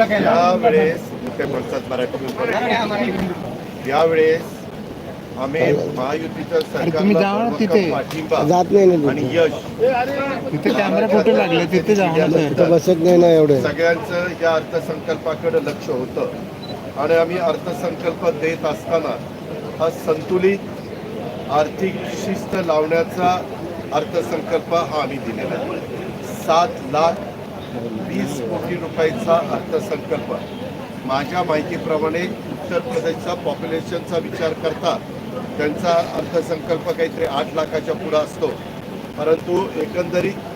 यावेळेस ते म्हणतात मराठी यावेळेस आम्ही महायुतीचं. पाठिंबा जात नाही ना आणि यश. तिथे कॅमेरा कुठे लागले तिथं बसत नाही ना एवढं. सगळ्यांचं या अर्थसंकल्पाकडे लक्ष होतं. आणि आम्ही अर्थसंकल्प देत असताना हा संतुलित आर्थिक शिस्त लावण्याचा अर्थसंकल्प हा आम्ही दिलेला आहे. सात लाख वीस कोटी रुपयाचा अर्थसंकल्प. माझ्या माहितीप्रमाणे उत्तर प्रदेशचा पॉप्युलेशनचा विचार करता त्यांचा अर्थसंकल्प काहीतरी आठ लाखाच्या पुढं असतो. परंतु एकंदरीत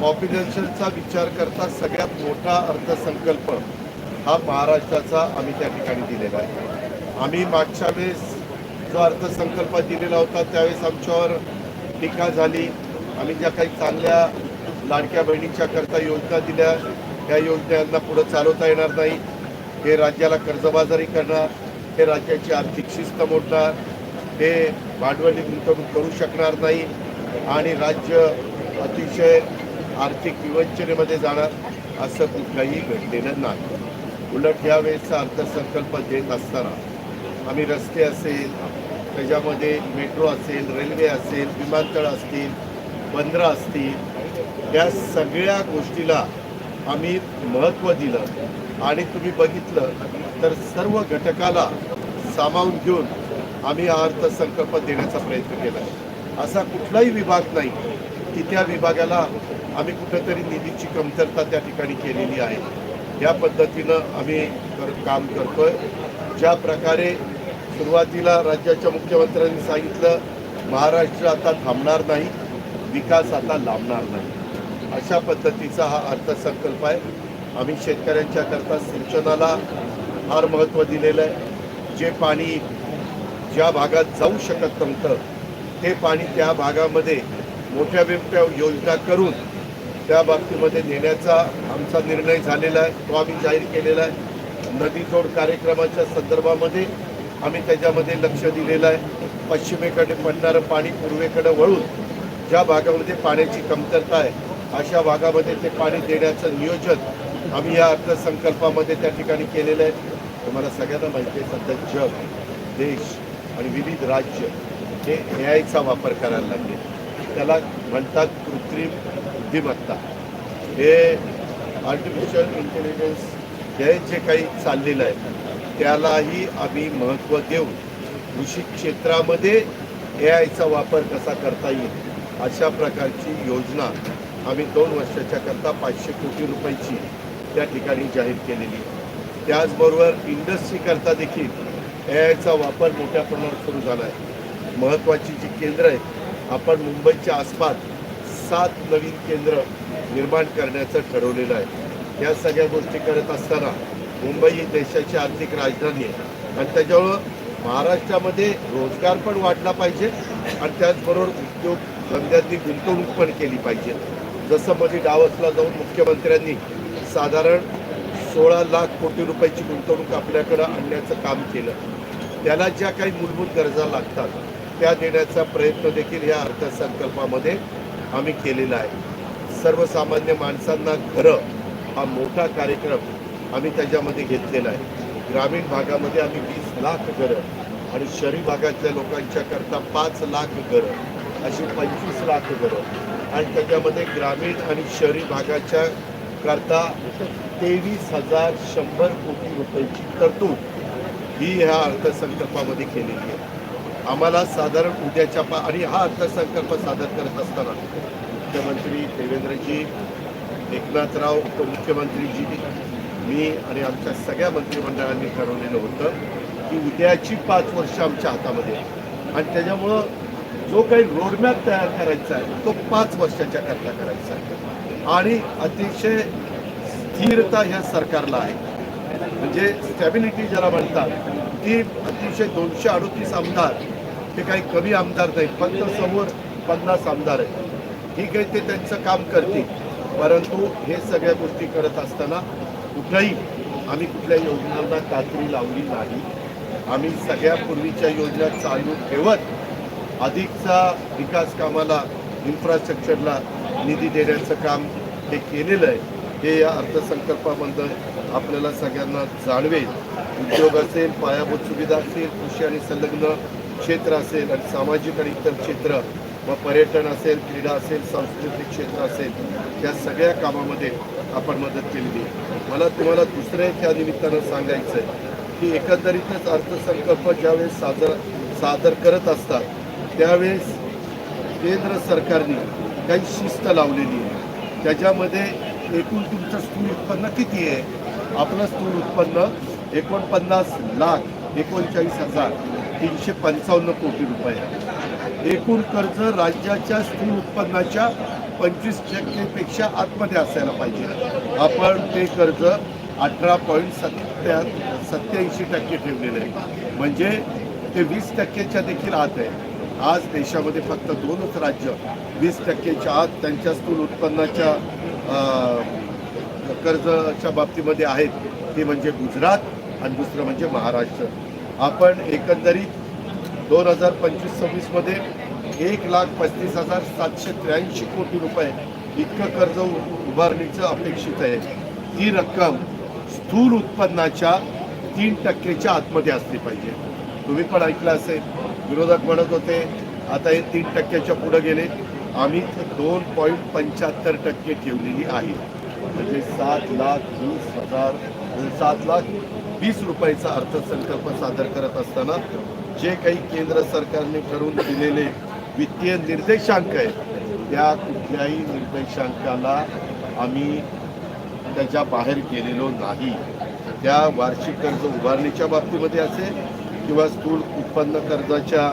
पॉप्युलेशनचा विचार करता सगळ्यात मोठा अर्थसंकल्प हा महाराष्ट्राचा आम्ही त्या ठिकाणी दिलेला आहे. आम्ही मागच्या वेळेस जो अर्थसंकल्प दिलेला होता त्यावेळेस आमच्यावर टीका झाली. आम्ही ज्या काही चांगल्या लाडक्या बहिणीच्या करता योजना दिल्या. त्या योजनांना पुढे चालवता येणार नाही. हे राज्याला कर्जबाजारी करणार. हे राज्याची आर्थिक शिस्त मोडणार. हे भांडवली गुंतवणूक करू शकणार नाही. आणि राज्य अतिशय आर्थिक विवंचनेमध्ये जाणार असं कुठलंही घडलेलं नाही. उलट यावेळेसचा अर्थसंकल्प देत असताना आम्ही रस्ते असेल त्याच्यामध्ये मेट्रो असेल रेल्वे असेल विमानतळ असतील बंदरं असतील या सगळ्या गोष्टीला आम्ही महत्त्व दिलं आणि तुम्ही बघितलं तर सर्व घटकाला सामावून घेऊन आम्ही हा अर्थसंकल्प देण्याचा प्रयत्न केला आहे. असा कुठलाही विभाग नाही की त्या विभागाला आम्ही कुठंतरी निधीची कमतरता त्या ठिकाणी केलेली आहे. या पद्धतीनं आम्ही कर काम करतोय. ज्या प्रकारे सुरुवातीला राज्याच्या मुख्यमंत्र्यांनी सांगितलं महाराष्ट्र आता थांबणार नाही विकास आता लांबणार नाही. अशा पद्धतीचा हा अर्थसंकल्प आहे. आम्ही शेतकऱ्यांच्या करता सिंचनाला फार महत्त्व दिलेलं आहे. जे पाणी ज्या भागात जाऊ शकत नव्हतं ते पाणी त्या भागामध्ये मोठ्या मोठ्या योजना करून त्या बाबतीमध्ये नेण्याचा आमचा निर्णय झालेला आहे. तो आम्ही जाहीर केलेला आहे. नदीजोड कार्यक्रमाच्या संदर्भामध्ये आम्ही त्याच्यामध्ये लक्ष दिलेलं आहे. पश्चिमेकडे पडणारं पाणी पूर्वेकडे वळून ज्या भागामध्ये पाण्याची कमतरता आहे अशा भागामध्ये ते पाणी देण्याचं नियोजन आम्ही या अर्थसंकल्पामध्ये त्या ठिकाणी केलेलं आहे. तुम्हाला सगळ्यांना माहिती आहे सध्या जग देश आणि विविध राज्य हे ए आयचा वापर करायला लागले. त्याला म्हणतात कृत्रिम बुद्धिमत्ता. हे आर्टिफिशियल इंटेलिजन्स हे जे काही चाललेलं आहे. त्यालाही आम्ही महत्त्व देऊन कृषी क्षेत्रामध्ये ए आयचा वापर कसा करता येईल अशा प्रकारची योजना आम्ही दोन वर्षाच्या करता पाचशे कोटी रुपयाची त्या ठिकाणी जाहीर केलेली. आहे त्याचबरोबर इंडस्ट्रीकरता देखील ए आयचा वापर मोठ्या प्रमाणात सुरू झाला आहे महत्त्वाची जी केंद्र आहेत आपण मुंबईच्या आसपास सात नवीन केंद्र निर्माण करण्याचं ठरवलेलं आहे. या सगळ्या गोष्टी करत असताना मुंबई ही देशाची आर्थिक राजधानी आहे. आणि त्याच्यामुळं महाराष्ट्रामध्ये रोजगार पण वाढला पाहिजे आणि त्याचबरोबर उद्योग धंद्यातली गुंतवणूक पण केली पाहिजे. जसं मध्ये डावसला जाऊन मुख्यमंत्र्यांनी साधारण सोळा लाख कोटी रुपयाची गुंतवणूक आपल्याकडं आणण्याचं काम केलं. त्याला ज्या काही मूलभूत गरजा लागतात त्या देण्याचा प्रयत्न देखील या अर्थसंकल्पामध्ये आम्ही केलेला आहे. सर्वसामान्य माणसांना घरं हा मोठा कार्यक्रम आम्ही त्याच्यामध्ये घेतलेला आहे. ग्रामीण भागामध्ये आम्ही वीस लाख घरं आणि शहरी भागातल्या लोकांच्या करता पाच लाख घरं अशी पंचवीस लाख घरं आणि त्याच्यामध्ये ग्रामीण आणि शहरी भागाच्या करता तेवीस हजार शंभर कोटी रुपयाची तरतूद ही ह्या अर्थसंकल्पामध्ये केलेली आहे. आम्हाला साधारण उद्याच्या पा आणि हा अर्थसंकल्प सादर करत असताना मुख्यमंत्री देवेंद्रजी एकनाथराव उपमुख्यमंत्रीजी मी आणि आमच्या सगळ्या मंत्रिमंडळांनी ठरवलेलं होतं की उद्याची पाच वर्ष आमच्या हातामध्ये आणि त्याच्यामुळं जो काही रोडमॅप तयार करायचा आहे तो पाच वर्षाच्या करता करायचा आहे. आणि अतिशय स्थिरता ह्या सरकारला आहे. म्हणजे स्टॅबिलिटी ज्याला म्हणतात ती अतिशय दोनशे अडोतीस आमदार ते काही कमी आमदार नाही फक्त समोर पन्नास आमदार आहेत. ठीक आहे ते त्यांचं काम करतील. परंतु हे सगळ्या गोष्टी करत असताना कुठल्याही आम्ही कुठल्या योजनांना कात्री लावली नाही. आम्ही सगळ्या पूर्वीच्या योजना चालू ठेवत अधिकचा विकास कामाला इन्फ्रास्ट्रक्चरला निधी देण्याचं काम हे केलेलं आहे हे या अर्थसंकल्पाबद्दल आपल्याला सगळ्यांना जाणवेल. उद्योग असेल पायाभूत सुविधा असेल कृषी आणि संलग्न क्षेत्र असेल आणि सामाजिक आणि इतर क्षेत्र व पर्यटन असेल क्रीडा असेल सांस्कृतिक क्षेत्र असेल या सगळ्या कामामध्ये आपण मदत केलेली मला तुम्हाला दुसरं त्या निमित्तानं सांगायचं आहे की एकंदरीतच अर्थसंकल्प ज्यावेळेस सादर सादर करत असतात त्यावेळेस केंद्र सरकारने काही शिस्त लावलेली आहे. त्याच्यामध्ये एकूण तुमचं स्थूल उत्पन्न किती आहे? आपलं स्थूल उत्पन्न एकोणपन्नास लाख एकोणचाळीस हजार तीनशे पंचावन्न कोटी रुपये एकूण कर्ज राज्याच्या स्थूल उत्पन्नाच्या पंचवीस टक्केपेक्षा आतमध्ये असायला पाहिजे. आपण ते कर्ज अठरा पॉईंट सत्या सत्याऐंशी टक्के ठेवलेलं आहे. म्हणजे ते वीस टक्क्याच्या देखील आत आहे. आज देशामध्ये फक्त दोनच राज्य वीस टक्केच्या आत त्यांच्या स्थूल उत्पन्नाच्या कर्जाच्या बाबतीमध्ये आहेत. ते म्हणजे गुजरात आणि दुसरं म्हणजे महाराष्ट्र. आपण एकंदरीत दोन हजार पंचवीस सव्वीसमध्ये एक लाख पस्तीस हजार सातशे त्र्याऐंशी कोटी रुपये इतकं कर्ज उ- उभारणीचं अपेक्षित आहे. ती रक्कम स्थूल उत्पन्नाच्या तीन टक्केच्या आतमध्ये असली पाहिजे. तुम्ही पण ऐकलं असेल विरोधक म्हणत होते आता हे तीन टक्क्याच्या पुढे गेले. आम्ही दोन पॉईंट पंच्याहत्तर टक्के ठेवलेली आहे. म्हणजे सात लाख वीस हजार सात लाख वीस रुपयाचा अर्थसंकल्प सादर करत असताना जे काही केंद्र सरकारने ठरवून दिलेले वित्तीय निर्देशांक आहे त्या कुठल्याही निर्देशांकाला आम्ही त्याच्या बाहेर गेलेलो नाही. त्या वार्षिक कर्ज उभारणीच्या बाबतीमध्ये असेल किंवा स्थूल उत्पन्न कर्जाच्या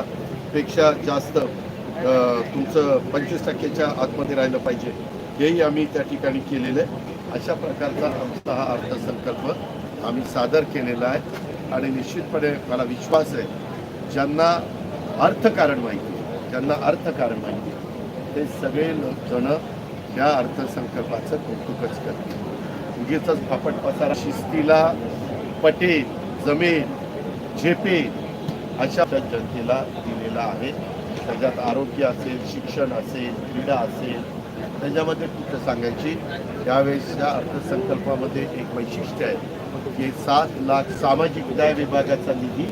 पेक्षा जास्त तुमचं पंचवीस टक्क्याच्या आतमध्ये राहिलं पाहिजे. हेही आम्ही त्या ठिकाणी केलेलं आहे. अशा प्रकारचा आमचा हा अर्थसंकल्प आम्ही सादर केलेला आहे. आणि निश्चितपणे मला विश्वास आहे ज्यांना अर्थकारण माहिती आहे, ज्यांना अर्थकारण माहिती आहे, ते सगळे लोकजणं या अर्थसंकल्पाचं कौतुकच करतील. उगीच फापट पसारा. शिस्तीला पटेल जमेल झेपे अशा जनतेला दिलेला आहे. त्याच्यात आरोग्य असेल शिक्षण असेल क्रीडा असेल त्याच्यामध्ये कुठं सांगायची? त्यावेळेसच्या अर्थसंकल्पामध्ये एक वैशिष्ट्य आहे की सात लाख सामाजिक न्याय विभागाचा निधी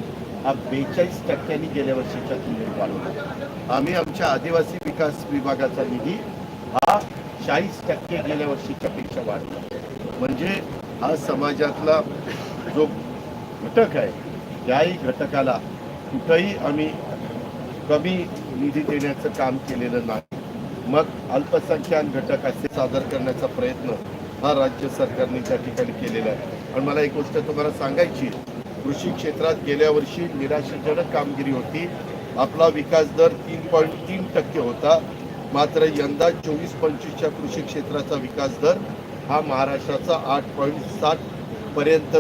हा बेचाळीस टक्क्यांनी गेल्या वर्षीच्या तुलनेत वाढवला. आम्ही आमच्या आदिवासी विकास विभागाचा निधी हा चाळीस टक्के गेल्या वर्षीच्या पेक्षा वाढला म्हणजे हा समाजातला जो घटक आहे त्याही घटकाला कुठंही आम्ही कमी निधी देण्याचं काम केलेलं नाही. मग अल्पसंख्याक घटक असे सादर करण्याचा प्रयत्न हा राज्य सरकारने त्या ठिकाणी केलेला आहे. आणि मला एक गोष्ट तुम्हाला सांगायची कृषी क्षेत्रात गेल्या वर्षी निराशाजनक कामगिरी होती. आपला विकास दर तीन पॉईंट तीन टक्के होता. मात्र यंदा चोवीस पंचवीसच्या कृषी क्षेत्राचा विकास दर हा महाराष्ट्राचा आठ पॉईंट सात पर्यंत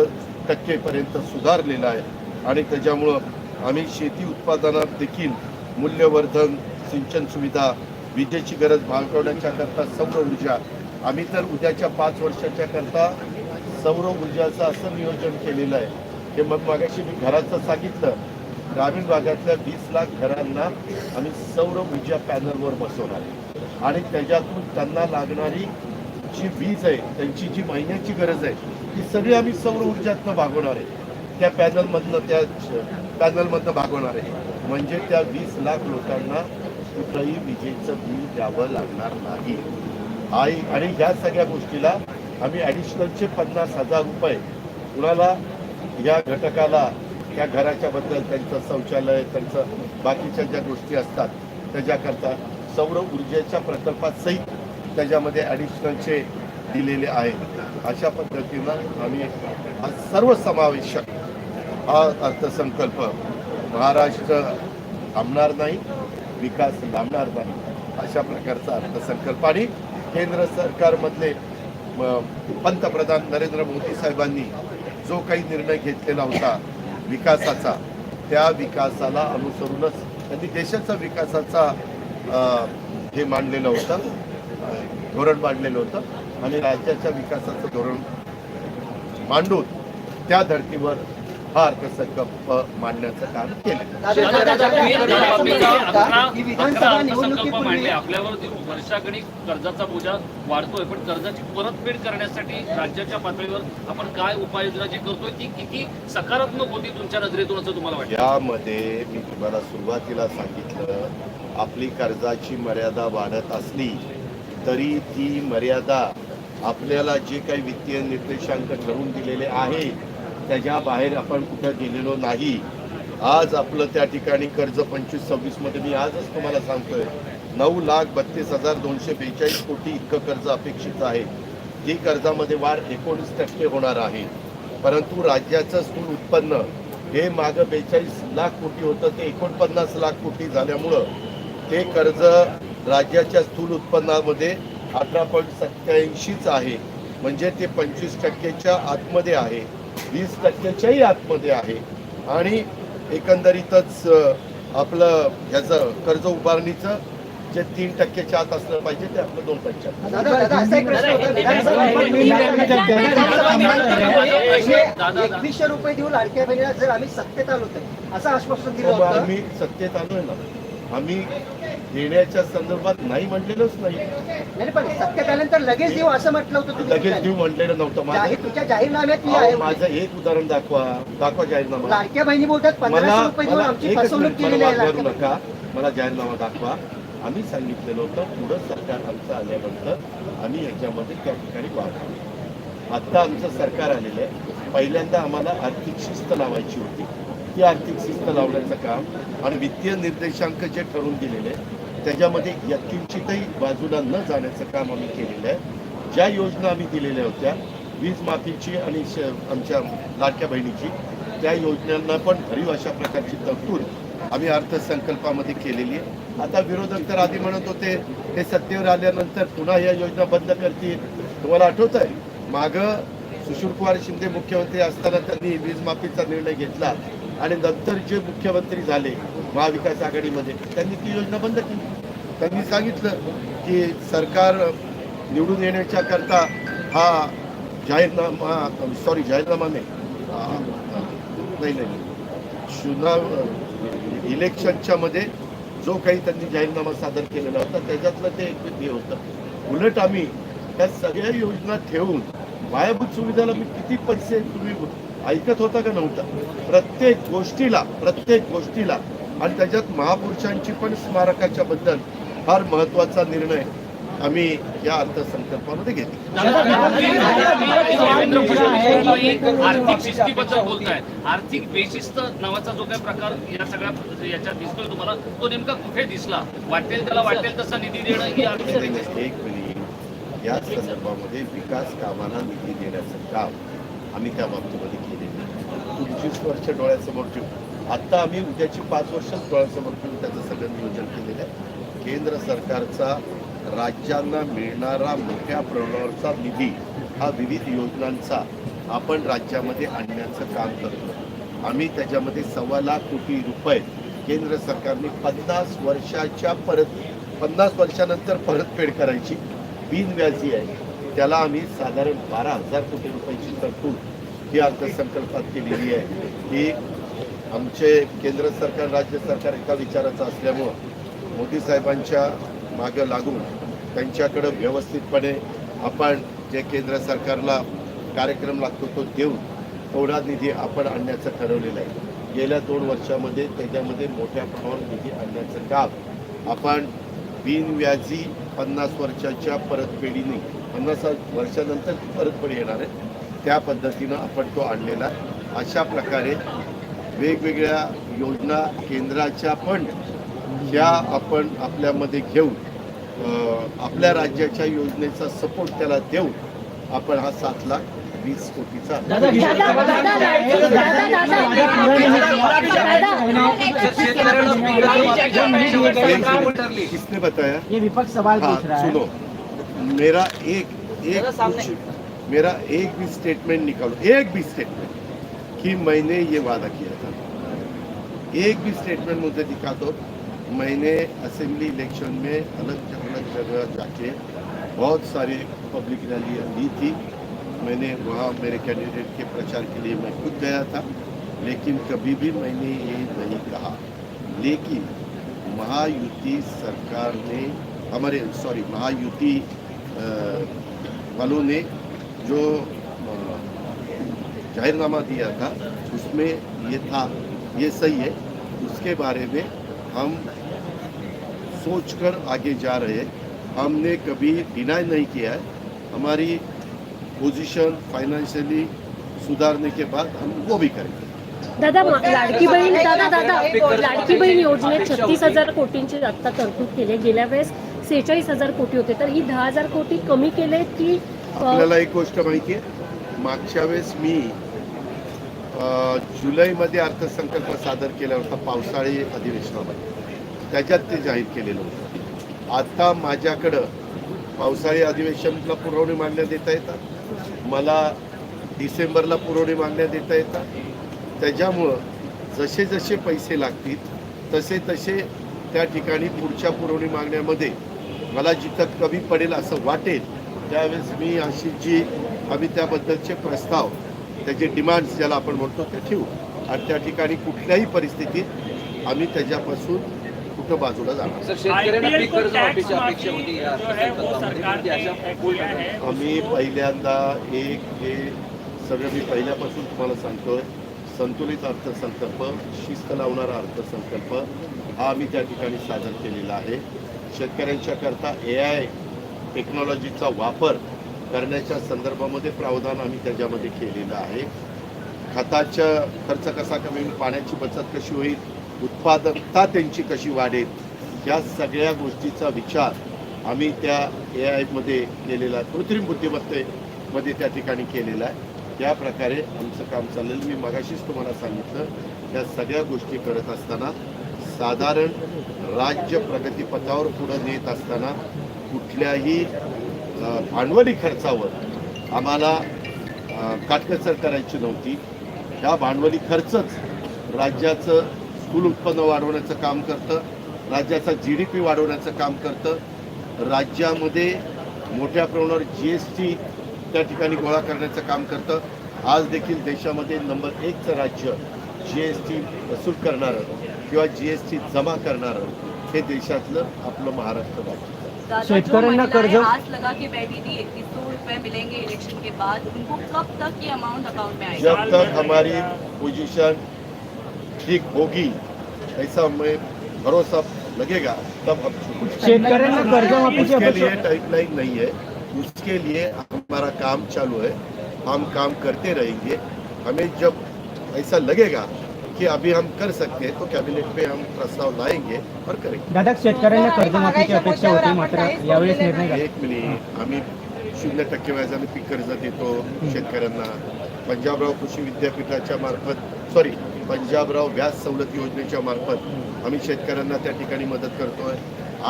टक्केपर्यंत सुधारलेला आहे. आणि त्याच्यामुळं आम्ही शेती उत्पादनात देखील मूल्यवर्धन सिंचन सुविधा विजेची गरज भागवण्याच्या करता सौर ऊर्जा आम्ही तर उद्याच्या पाच वर्षाच्या करता सौर ऊर्जाचं असं नियोजन केलेलं आहे. हे मग मागाशी मी घराचं सांगितलं ग्रामीण भागातल्या वीस लाख घरांना आम्ही सौर ऊर्जा पॅनलवर बसवणार आहे. आणि त्याच्यातून त्यांना लागणारी जी वीज आहे त्यांची जी महिन्याची गरज आहे ती सगळी आम्ही सौर ऊर्जातनं भागवणार आहे. त्या पॅनलमधनं त्या पॅनलमधनं भागवणार आहे. म्हणजे त्या वीस लाख लोकांना कुठलंही विजेचं बिल द्यावं लागणार नाही. आई आणि ह्या सगळ्या गोष्टीला आम्ही ॲडिशनलचे पन्नास हजार रुपये कुणाला या घटकाला त्या घराच्या बद्दल त्यांचं शौचालय त्यांचं बाकीच्या ज्या गोष्टी असतात त्याच्याकरता सौर ऊर्जेच्या प्रकल्पात सहित त्याच्यामध्ये ॲडिशनलचे दिलेले आहेत. अशा पद्धतीनं आम्ही सर्वसमावेशक हा अर्थसंकल्प महाराष्ट्र थांबणार नाही विकास लांबणार नाही अशा प्रकारचा अर्थसंकल्प. आणि केंद्र सरकारमधले म, पंतप्रधान नरेंद्र मोदी साहेबांनी जो काही निर्णय घेतलेला होता विकासाचा त्या विकासाला अनुसरूनच त्यांनी देशाचा विकासाचा हे मांडलेलं होतं धोरण मांडलेलं होतं. आणि राज्याच्या विकासाचं धोरण मांडून त्या धर्तीवर हा अर्थसंकल्प मांडण्याचं काम केलं. आपल्यावर वर्षागणिक कर्जाचा बोजा वाढतोय पण कर्जाची परतफेड करण्यासाठी राज्याच्या पातळीवर आपण काय उपाययोजना जी करतोय ती किती सकारात्मक होती तुमच्या नजरेतून असं तुम्हाला वाटतं? यामध्ये मी तुम्हाला सुरुवातीला सांगितलं आपली कर्जाची मर्यादा वाढत असली तरी ती मर्यादा आपल्याला जे काही वित्तीय निर्देशांक ठरवून दिलेले आहे त्याच्या बाहेर आपण कुठं गेलेलो नाही आज आपलं त्या ठिकाणी कर्ज पंचवीस सव्वीसमध्ये मी आजच तुम्हाला सांगतोय नऊ लाख बत्तीस हजार दोनशे बेचाळीस कोटी इतकं कर्ज अपेक्षित आहे. ती कर्जामध्ये वाढ एकोणीस टक्के होणार आहे. परंतु राज्याचं स्थूल उत्पन्न हे मागं बेचाळीस लाख कोटी होतं ते एकोणपन्नास लाख कोटी झाल्यामुळं ते कर्ज राज्याच्या स्थूल उत्पन्नामध्ये अठरा पॉईंट सत्याऐंशीच आहे. म्हणजे ते पंचवीस टक्केच्या आतमध्ये आहे. वीस टक्क्याच्याही आतमध्ये आहे आणि एकंदरीतच आपलं ह्याचं कर्ज उभारणीचं जे तीन टक्क्याच्या आत असलं पाहिजे ते आपलं दोन टक्क्यात. एकवीसशे रुपये देऊ लाडक्या बहिणीला जर आम्ही सत्तेत आलो तर असं आश्वासन दिलं आम्ही सत्तेत आलोय ना आम्ही देण्याच्या संदर्भात नाही म्हणलेलोच नाही. नाही पण सत्तेत आल्यानंतर लगेच देऊ असं म्हटलं होतं लगेच देऊ म्हणलेलं नव्हतं. माझं तुमच्या जाहीरनाम्यात मी अहो, आहे. माझं एक उदाहरण दाखवा. दाखवा जाहीरनामा. लाडक्या बहिणी बोलतात पंधराशे मला रुपये देऊन मला आमची एकच फसवणूक केलेली आहे नका. मला जाहीरनामा दाखवा. आम्ही सांगितलेलं होतं पुढं सरकार आमचं आल्यानंतर आम्ही याच्यामध्ये त्या ठिकाणी वाढ आत्ता आमचं सरकार आलेलं आहे. पहिल्यांदा आम्हाला आर्थिक शिस्त लावायची होती. ही आर्थिक शिस्त लावण्याचं काम आणि वित्तीय निर्देशांक जे ठरवून दिलेले त्याच्यामध्ये यत्किंचितही बाजूला न जाण्याचं काम आम्ही केलेलं आहे. ज्या योजना आम्ही दिलेल्या होत्या वीज माफीची आणि श- आमच्या लाडक्या बहिणीची त्या योजनांना पण भरीव अशा प्रकारची तरतूद आम्ही अर्थसंकल्पामध्ये केलेली आहे. आता विरोधक तर आधी म्हणत होते ते सत्तेवर आल्यानंतर पुन्हा या योजना बंद करतील. तुम्हाला आठवत आहे मागं सुशीलकुमार शिंदे मुख्यमंत्री असताना त्यांनी वीज माफीचा निर्णय घेतला. आणि नंतर जे मुख्यमंत्री झाले महाविकास आघाडीमध्ये. त्यांनी ती योजना बंद केली. त्यांनी सांगितलं की सरकार निवडून येण्याच्या करता हा जाहीरनामा सॉरी जाहीरनामा नाही. नाही नाही. चुनाव इलेक्शनच्या मध्ये जो काही त्यांनी जाहीरनामा सादर केलेला होता त्याच्यातलं ते एक हे होतं. उलट आम्ही त्या सगळ्या योजना ठेवून पायाभूत सुविधाला मी किती पैसे तुम्ही ऐकत होता का नव्हता? प्रत्येक गोष्टीला प्रत्येक गोष्टीला. आणि त्याच्यात महापुरुषांची पण स्मारकाच्या बद्दल फार महत्त्वाचा निर्णय आम्ही या अर्थसंकल्पामध्ये घेतला. आर्थिक शिस्तीबद्दल आर्थिक बेशिस्त नावाचा जो काही प्रकार या सगळ्या याच्यात दिसतोय तुम्हाला तो नेमका कुठे दिसला? वाटेल त्याला वाटेल तसा निधी देणं ही आर्थिक एक मिनिट. या संदर्भामध्ये विकास कामाला निधी देण्याचं काम आम्ही त्या बाबतीमध्ये. पंचवीस वर्ष डोळ्यासमोर ठेवू. आत्ता आम्ही उद्याची पाच वर्षच डोळ्यासमोर ठेवून त्याचं सगळं नियोजन केलेलं आहे. केंद्र सरकारचा राज्यांना मिळणारा मोठ्या प्रमाणावरचा निधी हा विविध योजनांचा आपण राज्यामध्ये आणण्याचं काम करतो. आम्ही त्याच्यामध्ये सव्वा लाख कोटी रुपये केंद्र सरकारने पन्नास वर्षाच्या परत पन्नास वर्षानंतर परतफेड करायची. बिनव्याजी आहे. त्याला आम्ही साधारण बारा हजार कोटी रुपयाची तरतूद ही अर्थसंकल्पात केलेली आहे. ही आमचे केंद्र सरकार राज्य सरकार एका विचाराचं असल्यामुळं मोदी साहेबांच्या मागं लागून त्यांच्याकडं व्यवस्थितपणे आपण जे केंद्र सरकारला कार्यक्रम लागतो तो देऊन तेवढा निधी आपण आणण्याचं ठरवलेलं आहे. गेल्या दोन वर्षामध्ये त्याच्यामध्ये मोठ्या प्रमाणात निधी आणण्याचं काम आपण बिनव्याजी पन्नास वर्षाच्या परतफेडीने पन्नास वर्षानंतर परतफेड येणार आहे. त्या पद्धतीनं आपण तो आणलेला. अशा प्रकारे वेगवेगळ्या योजना केंद्राच्या पण ह्या आपण आपल्यामध्ये घेऊन आपल्या राज्याच्या योजनेचा सपोर्ट त्याला देऊन आपण हा सात लाख वीस कोटीचा किसने बताया ये विपक्ष सवाल हाँ पूछ रहा है सुनो मेरा एक एक मेरा एक भी स्टेटमेंट निकालो, एक भी स्टेटमेंट कि मैंने ये वादा किया था। एक भी स्टेटमेंट मुझे दिखा दो। मैंने असेंबली इलेक्शन में अलग अलग जगह जाके बहुत सारे पब्लिक रैलियाँ ली थी। मैंने वहाँ मेरे कैंडिडेट के प्रचार के लिए मैं खुद गया था, लेकिन कभी भी मैंने ये नहीं कहा। लेकिन महायुति सरकार ने, हमारे सॉरी महायुति वालों ने जो जाहिरनामा दिया था उसमें ये था ये सही है। उसके बारे में हम सोचकर आगे जा रहे हमने कभी डिनाई नहीं किया है। हमारी पोजीशन फाइनेंशियली सुधारने के बाद हम वो भी करेंगे। दादा लाडकी बहीण दादा दादा लाडकी बहीण योजनेत छत्तीस हजार कोटींची आता तरतूद केली. गेल्या वेळेस सेहेचाळीस हजार कोटी होते. तर ही दहा हजार कोटी कमी केले की आपल्याला एक गोष्ट माहिती आहे मागच्या वेळेस मी जुलैमध्ये अर्थसंकल्प सादर केला होता पावसाळी अधिवेशनामध्ये. त्याच्यात ते जाहीर केलेलं होतं. आता माझ्याकडं पावसाळी अधिवेशनला पुरवणी मागण्या देता येतात. मला डिसेंबरला पुरवणी मागण्या देता येतात. त्याच्यामुळं जसे जसे पैसे लागतील तसे तसे त्या ठिकाणी पुढच्या पुरवणी मागण्यामध्ये मला जिथं कमी पडेल असं वाटेल त्यावेळेस मी अशी जी आम्ही त्याबद्दलचे प्रस्ताव त्याचे डिमांड्स ज्याला आपण म्हणतो ते ठेवू. आणि त्या ठिकाणी कुठल्याही परिस्थितीत आम्ही त्याच्यापासून कुठं बाजूला जाणार? म्हणजे आम्ही पहिल्यांदा एक हे सगळं मी पहिल्यापासून तुम्हाला सांगतोय संतुलित अर्थसंकल्प शिस्त लावणारा अर्थसंकल्प हा आम्ही त्या ठिकाणी सादर केलेला आहे. शेतकऱ्यांच्या करता ए आय टेक्नॉलॉजीचा वापर करण्याच्या संदर्भामध्ये प्रावधान आम्ही त्याच्यामध्ये केलेलं आहे. खताचा खर्च कसा कमी होईल पाण्याची बचत कशी होईल उत्पादकता त्यांची कशी वाढेल या सगळ्या गोष्टीचा विचार आम्ही त्या ए आयमध्ये केलेला आहे. कृत्रिम बुद्धिमत्तेमध्ये त्या ठिकाणी केलेला आहे. त्या प्रकारे आमचं काम चाललेलं. मी मगाशीच तुम्हाला सांगितलं या सगळ्या गोष्टी करत असताना साधारण राज्य प्रगतीपथावर पुढं नेत असताना कुठल्याही भांडवली खर्चावर आम्हाला काटकसर करायची नव्हती. ह्या भांडवली खर्चच राज्याचं स्थूल उत्पन्न वाढवण्याचं काम करतं राज्याचा जी डी पी वाढवण्याचं काम करतं राज्यामध्ये मोठ्या प्रमाणावर जी एस टी त्या ठिकाणी गोळा करण्याचं काम करतं. आज देखील देशामध्ये नंबर एकचं राज्य जी एस टी वसूल करणारं किंवा जी एस टी जमा करणारं हे देशातलं आपलं महाराष्ट्र राज्य. शेतकऱ्यांना कर्ज- लगा के बैठी थी इक्कीस सौ रुपए मिलेंगे इलेक्शन के बाद उनको कब तक ये अमाउंट अकाउंट में आएगा? जब तक हमारी पोजीशन ठीक होगी ऐसा हमें भरोसा लगेगा तब हम शेतकऱ्यांना उसके लिए अपेक्षा टाइपलाइन नहीं है उसके लिए हमारा काम चालू है हम काम करते रहेंगे। हमें जब ऐसा लगेगा कि अभी हम कर सकते हैं तो कैबिनेट में हम प्रस्ताव लाएंगे और करेंगे। दादा शेतकऱ्यांना कर्जमाफीची अपेक्षा होती मात्र यावेळेस निर्णय एक मिनिट आम्ही शून्य टक्के व्याजाने पीक कर्ज देतो शेतकऱ्यांना. पंजाबराव कृषी विद्यापीठाच्या मार्फत सॉरी पंजाबराव व्याज सवलत योजनेच्या मार्फत आम्ही शेतकऱ्यांना त्या ठिकाणी मदत करतोय.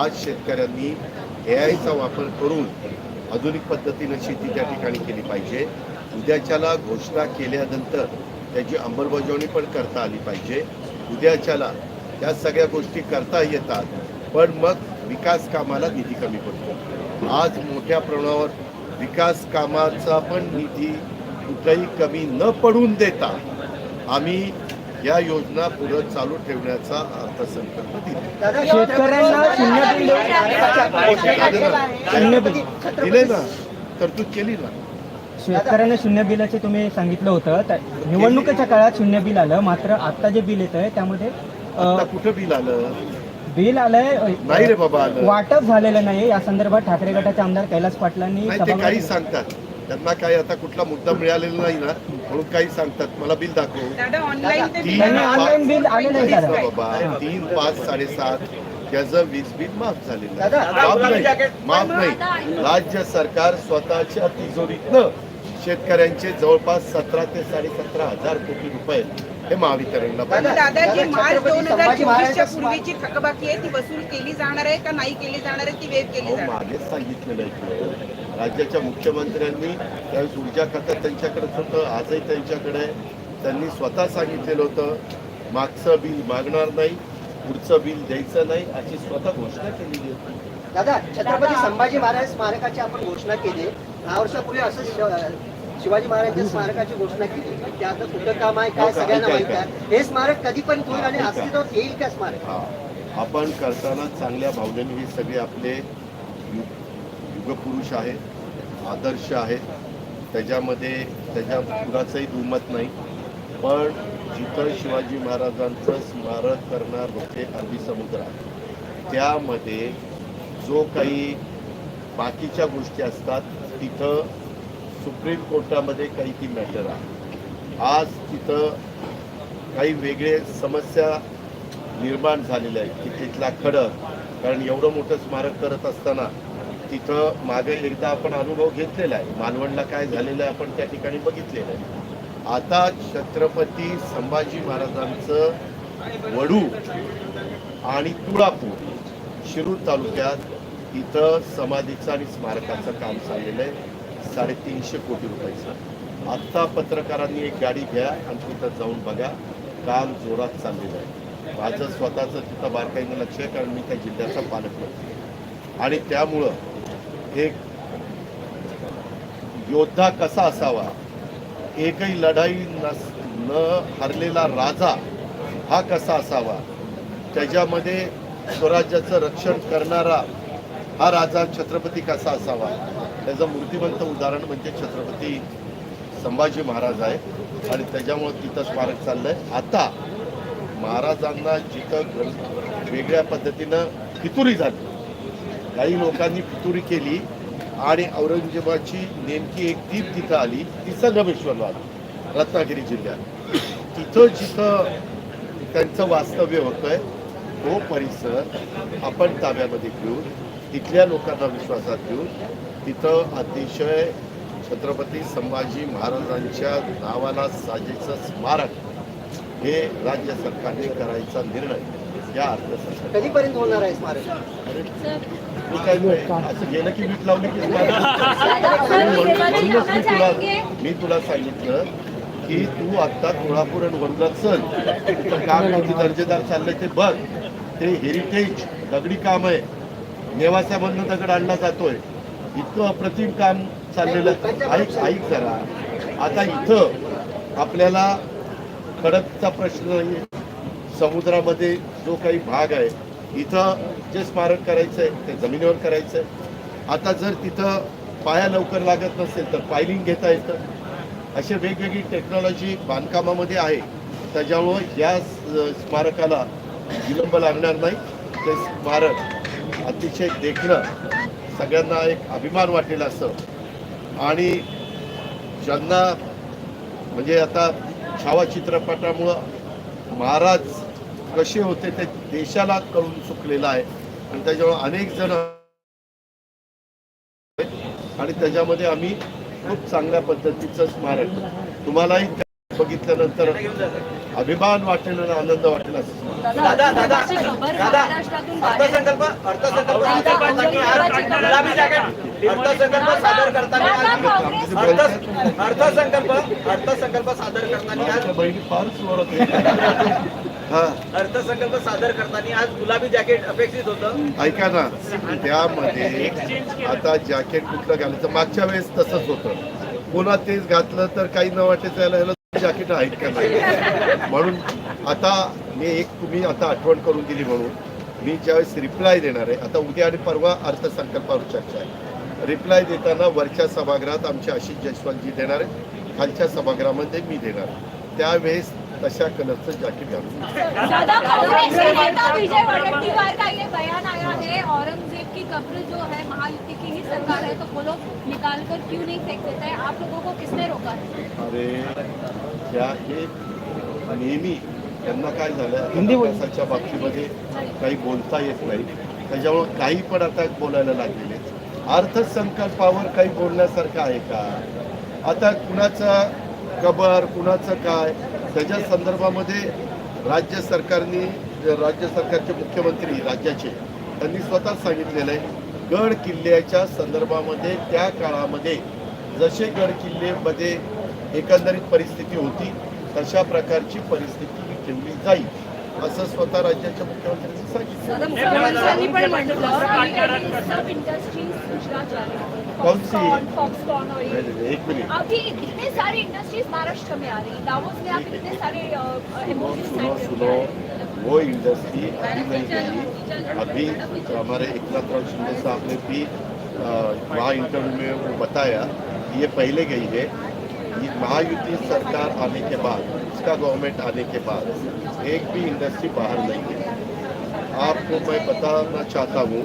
आज शेतकऱ्यांनी ए आयचा वापर करून आधुनिक पद्धतीनं शेती त्या ठिकाणी केली पाहिजे. उद्याच्याला घोषणा केल्यानंतर त्याची अंमलबजावणी पण करता आली पाहिजे उद्याच्याला या सगळ्या गोष्टी करता येतात पण मग विकास कामाला निधी कमी पडतो आज मोठ्या प्रमाणावर विकास कामाचा पण निधी कुठलाही कमी न पडून देता आम्ही या योजना पुढे चालू ठेवण्याचा अर्थसंकल्प दिला दिले ना तरतूद केली ना शेतकऱ्यांना शून्य बिलाचे तुम्ही सांगितलं होतं. त्या- निवडणुकीच्या काळात शून्य बिल आलं मात्र आता जे बिल येत आहे त्यामध्ये अ, आता कुठं बिल आलं? बिल आलंय नाही रे बाबा आलं. वाटप झालेलं नाही या संदर्भात ठाकरे गटाचे आमदार कैलास पाटलांनी नाही ते काही सभागृहात सांगतात. त्यांना काही आता कुठला मुद्दा मिळालेला नाही ना म्हणून काही सांगतात. मला बिल दाखव. दादा ऑनलाईन ते तीन त्यांनी पाच- ऑनलाईन बिल आले नाही बाबा तीन पाच साडेसात त्याचं वीज बिल माफ झालेलं आहे. माफ नाही माफ नाही. राज्य सरकार स्वतःच्या तिजोरीतनं शेतकऱ्यांचे जवळपास सतरा ते साडेसतरा हजार कोटी रुपये हे महावितरणला दादाजी मार्च दोन हजार चोवीसच्या पूर्वीची थकबाकी आहे ती वसूल केली जाणार आहे का नाही केली जाणार आहे ती वेब केली अहो जाणार मागेच सांगितलेलं आहे की राज्याच्या मुख्यमंत्र्यांनी त्यावेळेस ऊर्जा खातं त्यांच्याकडेच होतं आजही त्यांच्याकडे. त्यांनी स्वतः सांगितलेलं होतं मागचं बिल मागणार नाही पुढचं बिल द्यायचं नाही अशी स्वतः घोषणा केलेली होती. दादा छत्रपती संभाजी महाराज स्मारकाची आपण घोषणा केली. दहा वर्षापूर्वी असं शिवाजी महाराजांच्या स्मारकाची घोषणा केली. ते आता कुठं काम आहे हो काय का? सगळ्यांना माहिती आहे. हे स्मारक कधी पण होईल आणि. अस्तित्वात येईल का स्मारक? हा. आपण करताना चांगल्या भावनेने हे सगळे आपले युगपुरुष आहेत आदर्श आहेत. त्याच्यामध्ये त्याच्या कुणाचंही दुमत नाही. पण जिथं शिवाजी महाराजांचं स्मारक करणार होते अरबी समुद्रात त्यामध्ये जो काही बाकीच्या गोष्टी असतात तिथं सुप्रीम कोर्टामध्ये काही ती मॅटर आहे. आज तिथं काही वेगळे समस्या निर्माण झालेल्या आहेत की तिथला खडक कारण एवढं मोठं स्मारक करत असताना तिथं मागे एकदा आपण अनुभव घेतलेला आहे. मालवणला काय झालेलं आहे आपण त्या ठिकाणी बघितलेलं आहे. आता छत्रपती संभाजी महाराजांचं वडू आणि तुळापूर शिरूर तालुक्यात इथं समाधीचं आणि स्मारकाचं काम चाललेलं आहे. साडेतीनशे कोटी रुपयाचं. आत्ता पत्रकारांनी एक गाडी घ्या आणि तिथं जाऊन बघा. काम जोरात चाललेलं आहे. माझं स्वतःचं तिथं बारकाईनं लक्ष आहे कारण मी त्या जिल्ह्याचा पालकमंत्री आणि त्यामुळं एक योद्धा कसा असावा? एकही लढाई नस न हरलेला राजा हा कसा असावा? त्याच्यामध्ये स्वराज्याचं रक्षण करणारा हा राजा छत्रपती कसा असावा? त्याचं मूर्तिमंत उदाहरण म्हणजे छत्रपती संभाजी महाराज आहे. आणि त्याच्यामुळं तिथं स्मारक चाललंय. आता महाराजांना जिथं ग- वेगळ्या पद्धतीनं फितुरी झाली. काही लोकांनी फितुरी केली आणि औरंगजेबाची नेमकी एक टीप तिथं आली. ती संगमेश्वरला आली. रत्नागिरी जिल्ह्यात. तिथं जिथं त्यांचं वास्तव्य होतंय तो परिसर आपण ताब्यामध्ये घेऊन तिथल्या लोकांना विश्वासात घेऊन तिथं अतिशय छत्रपती संभाजी महाराजांच्या नावाला साजेचं स्मारक हे राज्य सरकारने करायचा निर्णय या अर्थसंकल्पात. कधीपर्यंत होणार आहे स्मारक? मी काय नाही, असं गेलं की वीट लावली की म्हणून- म्हणूनच मी तुला मी तुला सांगितलं की तू आता तुळापूर आणि चल. तिथं काम किती दर्जेदार चाललंय ते बघ. ते हेरिटेज दगडी काम आहे. नेवासामधनं दगड आणला जातोय. इतकं अप्रतिम काम चाललेलं ऐक ऐक जरा. आता इथं आपल्याला खडकचा प्रश्न नाही समुद्रामध्ये जो काही भाग आहे इथं जे स्मारक करायचं आहे ते जमिनीवर करायचं आहे आता जर तिथं पाया लवकर लागत नसेल तर पायलिंग घेता येतं. असे वेगवेगळी टेक्नॉलॉजी बांधकामामध्ये आहे. त्याच्यामुळं या स्मारकाला विलंब लागणार नाही. ते स्मारक अतिशय देखणं सगळ्यांना एक अभिमान वाटेल असं. आणि ज्यांना म्हणजे आता छावा चित्रपटामुळं महाराज कसे होते ते देशाला कळून चुकलेलं आहे. आणि त्याच्यामुळे अनेक जण आणि त्याच्यामध्ये आम्ही खूप चांगल्या पद्धतीचं स्मारक. तुम्हालाही त्या बघितल्यानंतर अभिमान वाटेल आणि आनंद वाटेल असं. दादा दादा अर्थसंकल्प अर्थसंकल्प सादर करताना आज गुलाबी जॅकेट अर्थसंकल्प सादर करताना आज अर्थ अर्थसंकल्प अर्थसंकल्प सादर करताना. हा. अर्थसंकल्प सादर करताना आज गुलाबी जॅकेट अपेक्षित होतं. ऐका ना त्यामध्ये आता जॅकेट कुठलं घालायचं? मागच्या वेळेस तसंच होतं. पुन्हा तेच घातलं तर काही न वाटायचं जॅकेट आहेत का नाही? म्हणून आता मी एक तुम्ही आता आठवण करून दिली म्हणून मी ज्यावेळेस रिप्लाय देणार आहे आता उद्या आणि परवा अर्थसंकल्पावर चर्चा आहे. रिप्लाय देताना वरच्या सभागृहात आमचे आशिष जयस्वालजी देणार आहे खालच्या सभागृहामध्ये मी देणार त्यावेळेस तशा कलरचं जॅकेट घालून. दादा कांग्रेस के नेता विजय वडेट्टीवार का ये बयान आया है? औरंगजेब की कब्र जो है महायुति की ही सरकार है तो वो लोग निकाल कर क्यों नहीं फेंक देते हैं? आप लोगों को किसने रोका? है अरे त्या हे नेहमी त्यांना काय झालं? हिंदी. अभ्यासाच्या बाबतीमध्ये काही बोलता येत नाही. त्याच्यामुळे काही पण आता बोलायला लागलेले अर्थसंकल्पावर काही बोलण्यासारखं आहे का? आता कुणाचं कबर कुणाचं काय? त्याच्या संदर्भामध्ये राज्य सरकारने राज्य सरकारचे मुख्यमंत्री राज्याचे त्यांनी स्वतःच सांगितलेलं आहे गड किल्ल्याच्या संदर्भामध्ये त्या काळामध्ये जसे गड किल्लेमध्ये एकंदरीत परिस्थिती होती तशा प्रकारची परिस्थिती ही ठेवली जाईल असं स्वतः राज्याच्या मुख्यमंत्र्यांनी सांगितलं. है कौन सी? और ये- एक मिनट। अभी इतने सारी इंडस्ट्रीज़ महाराष्ट्र में आ रही दावोस में आप इतने सारे सुनो सुनो वो इंडस्ट्री अभी नहीं गई अभी हमारे एकनाथ राव शिंदे साहब ने भी वहाँ इंटरव्यू में वो बताया कि ये पहले गई है। ये महायुति सरकार आने के बाद उसका गवर्नमेंट आने के बाद एक भी इंडस्ट्री बाहर नहीं गई आपको मैं बताना चाहता हूँ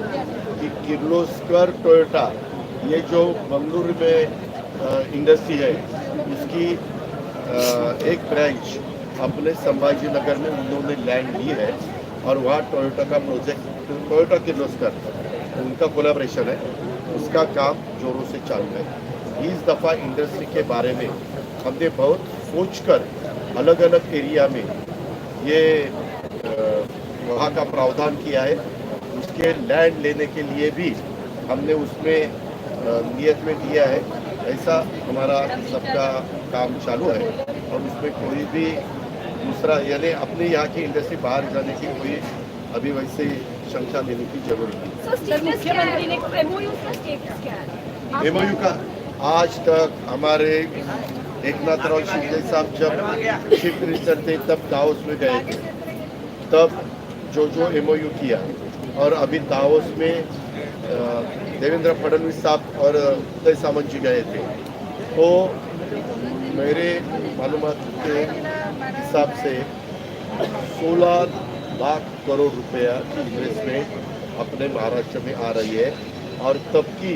कि किर्लोस्कर टोयोटा ये जो बंगलुरु में इंडस्ट्री है उसकी एक ब्रांच अपने संभाजी नगर में उन्होंने लैंड ली है और वहाँ टोयोटा का प्रोजेक्ट टोयोटा किर्लोस्कर उनका कोलाब्रेशन है। उसका काम जोरों से चालू है। इस दफ़ा इंडस्ट्री के बारे में हमने बहुत सोचकर अलग अलग एरिया में ये वहाँ का प्रावधान किया है। उसके लैंड लेने के लिए भी हमने उसमें नियत में दिया है ऐसा हमारा सबका काम चालू है। और उसमें कोई भी दूसरा यानी अपने यहाँ की इंडस्ट्री बाहर जाने की कोई अभी वैसे शंका लेने की ज़रूरत नहीं। है? एमओयू का स्टेटस क्या एमओयू का आज तक हमारे एकनाथ राव शिंदे साहब जब चीफ मिनिस्टर थे तब दाओस में गए थे। तब जो जो एमओयू किया। और अभी दाओस में देवेंद्र फडणवीस साहब और उदय सामंत जी गए थे। तो मेरे मालूम के हिसाब से 16 लाख करोड़ रुपया की इन्वेस्टमेंट अपने महाराष्ट्र में आ रही है और तब की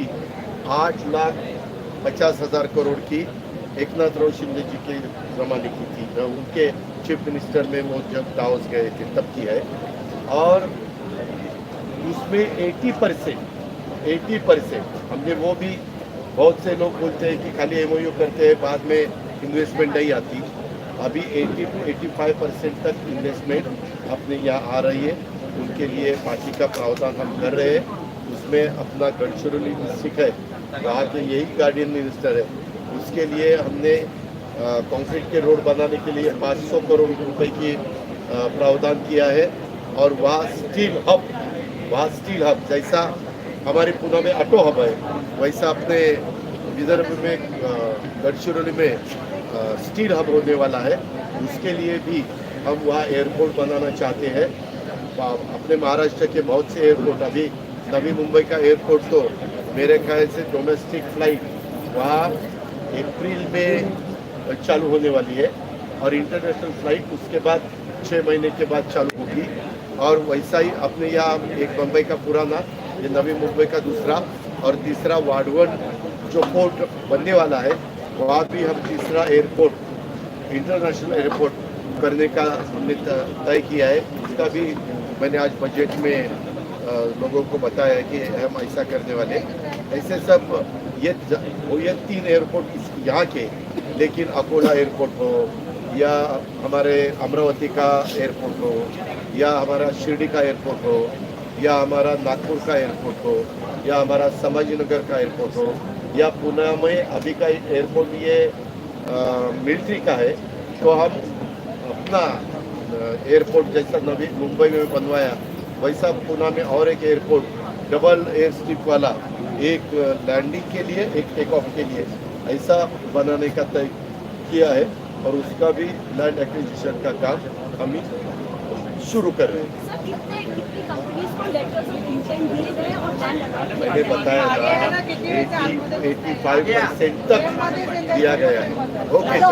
आठ लाख पचास हज़ार करोड़ की एकनाथ राव शिंदे जी के ज़माने की थी। जो उनके चीफ मिनिस्टर में वो जब दावस गए थे, तब की है। और उसमें 80 परसेंट एटी परसेंट। हमने वो भी बहुत से लोग बोलते हैं कि खाली एमओयू करते हैं, बाद में इन्वेस्टमेंट नहीं आती। अभी 80 टू 85 परसेंट तक इन्वेस्टमेंट अपने यहाँ आ रही है। उनके लिए पार्टी का प्रावधान हम कर रहे हैं। उसमें अपना गडचिरोली डिस्ट्रिक्ट है, वहाँ के यही गार्डियन मिनिस्टर है। उसके लिए हमने कंक्रीट के रोड बनाने के लिए 500 करोड़ रुपए की प्रावधान किया है। और वहाँ स्टील हब वहाँ स्टील हब जैसा हमारे पुणे में ऑटो हब है। वैसा अपने विदर्भ में गडचिरोली में स्टील हब होने वाला है। उसके लिए भी हम वहाँ एयरपोर्ट बनाना चाहते हैं। अपने महाराष्ट्र के बहुत से एयरपोर्ट, अभी नवी मुंबई का एयरपोर्ट तो मेरे ख्याल से डोमेस्टिक फ़्लाइट वहाँ अप्रैल में चालू होने वाली है और इंटरनेशनल फ़्लाइट उसके बाद छः महीने के बाद चालू होगी। और वैसा ही अपने यहाँ एक बम्बई का पुराना ये नवी मुंबई का दूसरा और तीसरा वाडवन जो पोर्ट बनने वाला है, वहाँ भी हम तीसरा एयरपोर्ट, इंटरनेशनल एयरपोर्ट करने का हमने तय किया है। उसका भी मैंने आज बजट में लोगों को बताया कि हम ऐसा करने वाले ऐसे सब, ये ये तीन एयरपोर्ट यहाँ के, लेकिन अकोला एयरपोर्ट हो, या हमारे अमरावती का एयरपोर्ट हो, या हमारा शिरडी का एयरपोर्ट हो या हमारा नागपुर का एयरपोर्ट हो, या हमारा संभाजीनगर का एयरपोर्ट हो, या पुणे में अभी का एयरपोर्ट ये मिलिट्री का है तो हम अपना एयरपोर्ट जैसा नवी मुंबई में बनवाया, वैसा पुणे में और एक एयरपोर्ट डबल एयर स्ट्रिप वाला, एक लैंडिंग के लिए, एक टेक ऑफ़ के लिए, ऐसा बनाने का तय किया है, और उसका भी लैंड एक्विजिशन का काम हम शुरू कर रहे हैं। मुझे बताया था एटी फाइव परसेंट तक दिया गया है। Okay sir